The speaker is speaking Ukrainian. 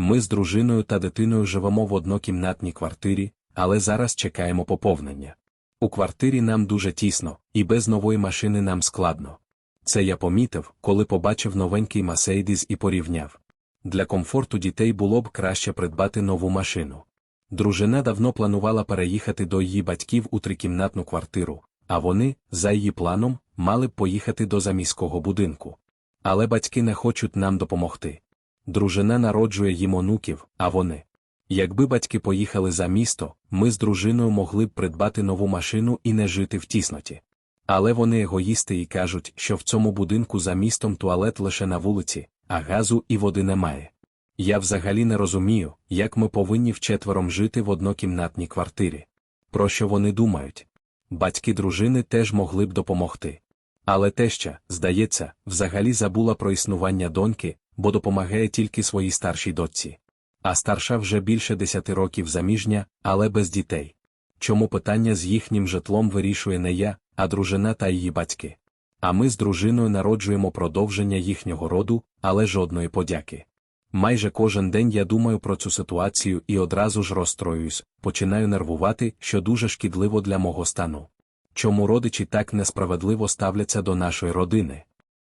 Ми з дружиною та дитиною живемо в однокімнатній квартирі, але зараз чекаємо поповнення. У квартирі нам дуже тісно, і без нової машини нам складно. Це я помітив, коли побачив новенький Масейдіс і порівняв. Для комфорту дітей було б краще придбати нову машину. Дружина давно планувала переїхати до її батьків у трикімнатну квартиру, а вони, за її планом, мали б поїхати до заміського будинку. Але батьки не хочуть нам допомогти. Дружина народжує їм онуків, а вони. Якби батьки поїхали за місто, ми з дружиною могли б придбати нову машину і не жити в тісноті. Але вони егоїсти і кажуть, що в цьому будинку за містом туалет лише на вулиці, а газу і води немає. Я взагалі не розумію, як ми повинні вчетвером жити в однокімнатній квартирі. Про що вони думають? Батьки дружини теж могли б допомогти. Але теща, здається, взагалі забула про існування доньки, бо допомагає тільки своїй старшій дочці. А старша вже більше десяти років заміжня, але без дітей. Чому питання з їхнім житлом вирішує не я, а дружина та її батьки? А ми з дружиною народжуємо продовження їхнього роду, але жодної подяки. Майже кожен день я думаю про цю ситуацію і одразу ж розстроююсь, починаю нервувати, що дуже шкідливо для мого стану. Чому родичі так несправедливо ставляться до нашої родини?